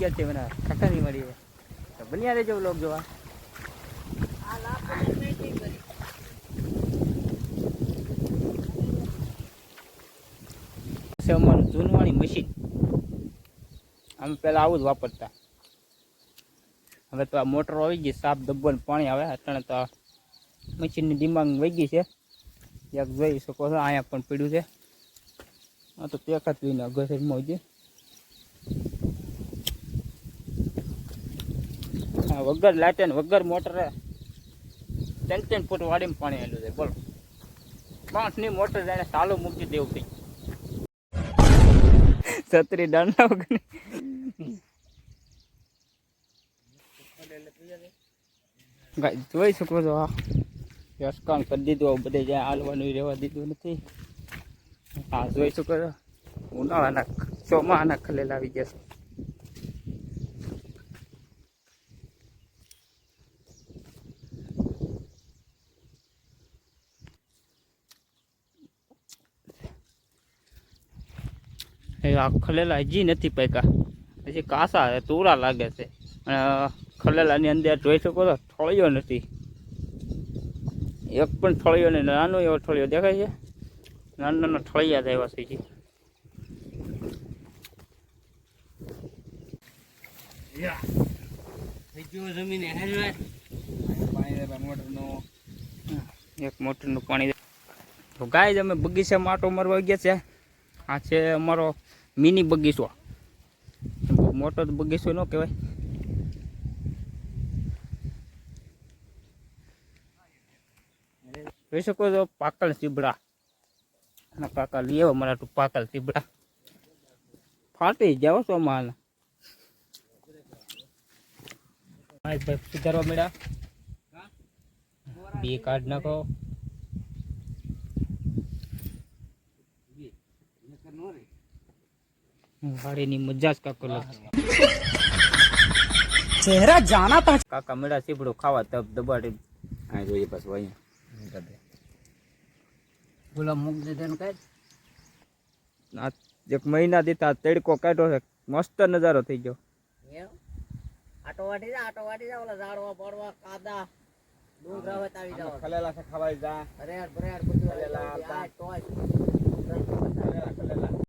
ક્યાં છે મને. કાકાની મળી છે. તો બન્યા રહેજો વ્લોગ જોવા. છે અમારું જૂનવાણી મશીન અમે પહેલાં આવું જ વાપરતા. હવે તો આ મોટર આવી ગઈ સાફ ડબ્બો ને પાણી આવે, અત્યારે તો આ મશીનની દિમાગ વહી ગઈ છે. એક જોઈ શકો છો, અહીંયા પણ પડ્યું છે. આ તો પેકા જ લઈને અગસરમાં છે વગર લાટે ને વગર મોટરે ત્રણ ત્રણ ફૂટ વાડીમાં પાણી આવેલું છે. બોલો. પાંચની મોટર જાણે ચાલુ મૂકી દેવું થઈ છત્રી દાંડા વગર જોઈ શકો છો આ. રસકાણ કરી દીધું બધે જ્યાં હાલવાનું રહેવા દીધું નથી. હા જોઈ શકો છો. ઉનાળાના ચોમાના ખલેલા આવી ગયા છે. ખલેલા હજી નથી પાક્યા. પછી કાસા તુરા લાગે છે. અને ખલેલાની અંદર જોઈ શકો તો થળિયો નથી. એક પણ થળિયો નહીં, નાનો એવો થળિયો દેખાય છે. નાના નાના થળિયા જ આવ્યા છે એક મોટરનું પાણી તો ગાય અમે બગીચામાં આટો મારવા ગયા છે. આ છે અમારો મિની બગીચો. મોટો તો બગીચો ન કહેવાય. જોઈ શકો છો પાકલ ચીબડા અને કાકા લઈ આવો મારા પાકલ સીબડા. ફાટી જાવ છો માલ. સુધારવા મળ્યા. બી કાઢ નાખો. હારેની મજા જ કાકો લાગતી ચહેરા જાના તા કાકા મેળા સીપડો ખાવા તબ દબાડી. આ જોઈએ બસ વાય બોલા મુગ દે દેન કઈ ના એક મહિના દેતા તડકો કાઢ્યો છે. મસ્ત નજારો થઈ ગયો. આટો વાટી જા આટો વાટી જા ઓલા ઝાડવા પડવા કાદા. ડુંગરા હોય તાવી જાવ ખલેલા ખવાઈ જા. અરે યાર બરે